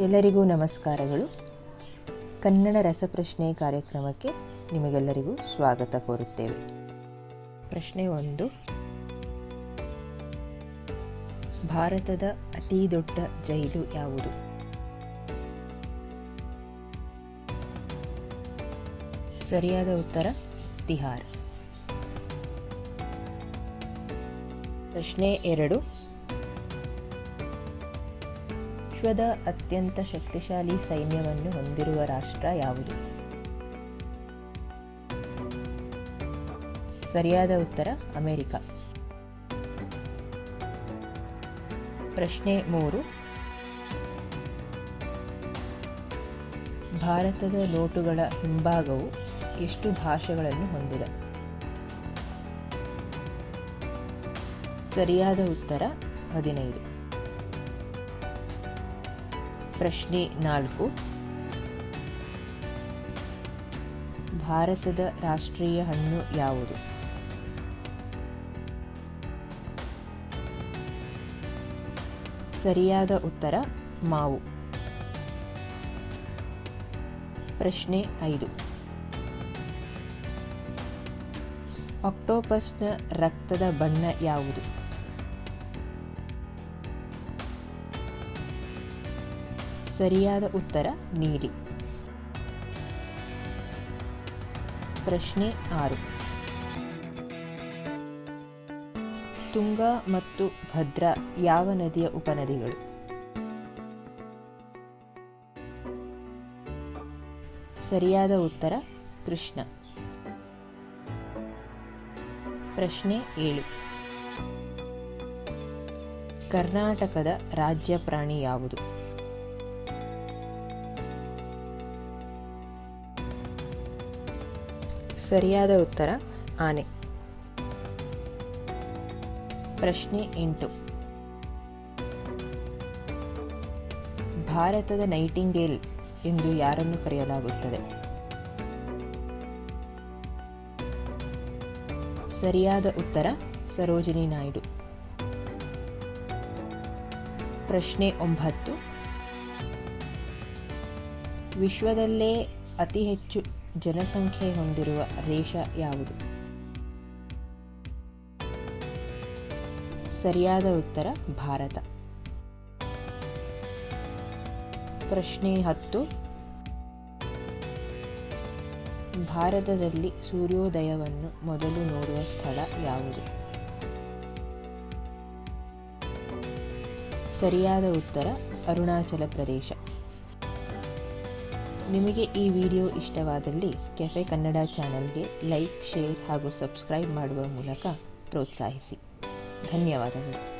ಎಲ್ಲರಿಗೂ ನಮಸ್ಕಾರಗಳು. ಕನ್ನಡ ರಸಪ್ರಶ್ನೆ ಕಾರ್ಯಕ್ರಮಕ್ಕೆ ನಿಮಗೆಲ್ಲರಿಗೂ ಸ್ವಾಗತ ಕೋರುತ್ತೇವೆ. ಪ್ರಶ್ನೆ ಒಂದು. ಭಾರತದ ಅತಿ ದೊಡ್ಡ ಜೈಲು ಯಾವುದು? ಸರಿಯಾದ ಉತ್ತರ, ತಿಹಾರ್. ಪ್ರಶ್ನೆ ಎರಡು. ವಿಶ್ವದ ಅತ್ಯಂತ ಶಕ್ತಿಶಾಲಿ ಸೈನ್ಯವನ್ನು ಹೊಂದಿರುವ ರಾಷ್ಟ್ರ ಯಾವುದು? ಸರಿಯಾದ ಉತ್ತರ, ಅಮೆರಿಕ. ಪ್ರಶ್ನೆ ಮೂರು. ಭಾರತದ ನೋಟುಗಳ ಹಿಂಭಾಗವು ಎಷ್ಟು ಭಾಷೆಗಳನ್ನು ಹೊಂದಿದೆ? ಸರಿಯಾದ ಉತ್ತರ, ಹದಿನೈದು. ಪ್ರಶ್ನೆ ನಾಲ್ಕು. ಭಾರತದ ರಾಷ್ಟ್ರೀಯ ಹಣ್ಣು ಯಾವುದು? ಸರಿಯಾದ ಉತ್ತರ, ಮಾವು. ಪ್ರಶ್ನೆ ಐದು. ಆಕ್ಟೋಪಸ್ನ ರಕ್ತದ ಬಣ್ಣ ಯಾವುದು? ಸರಿಯಾದ ಉತ್ತರ ನೀಲಿ ಪ್ರಶ್ನೆ ಆರು. ತುಂಗಾ ಮತ್ತು ಭದ್ರಾ ಯಾವ ನದಿಯ ಉಪನದಿಗಳು? ಸರಿಯಾದ ಉತ್ತರ ಕೃಷ್ಣ. ಪ್ರಶ್ನೆ ಏಳು. ಕರ್ನಾಟಕದ ರಾಜ್ಯ ಪ್ರಾಣಿ ಯಾವುದು? ಸರಿಯಾದ ಉತ್ತರ, ಆನೆ. ಪ್ರಶ್ನೆ ಎಂಟು. ಭಾರತದ ನೈಟಿಂಗೇಲ್ ಎಂದು ಯಾರನ್ನು ಕರೆಯಲಾಗುತ್ತದೆ? ಸರಿಯಾದ ಉತ್ತರ, ಸರೋಜಿನಿ ನಾಯ್ಡು. ಪ್ರಶ್ನೆ ಒಂಬತ್ತು. ವಿಶ್ವದಲ್ಲೇ ಅತಿ ಹೆಚ್ಚು ಜನಸಂಖ್ಯೆ ಹೊಂದಿರುವ ದೇಶ ಯಾವುದು? ಸರಿಯಾದ ಉತ್ತರ, ಭಾರತ. ಪ್ರಶ್ನೆ ಹತ್ತು. ಭಾರತದಲ್ಲಿ ಸೂರ್ಯೋದಯವನ್ನು ಮೊದಲು ನೋಡುವ ಸ್ಥಳ ಯಾವುದು? ಸರಿಯಾದ ಉತ್ತರ, ಅರುಣಾಚಲ ಪ್ರದೇಶ. ನಿಮಗೆ ಈ ವಿಡಿಯೋ ಇಷ್ಟವಾದಲ್ಲಿ ಕೆಫೆ ಕನ್ನಡ ಚಾನಲ್ಗೆ ಲೈಕ್, ಶೇರ್ ಹಾಗೂ ಸಬ್ಸ್ಕ್ರೈಬ್ ಮಾಡುವ ಮೂಲಕ ಪ್ರೋತ್ಸಾಹಿಸಿ. ಧನ್ಯವಾದಗಳು.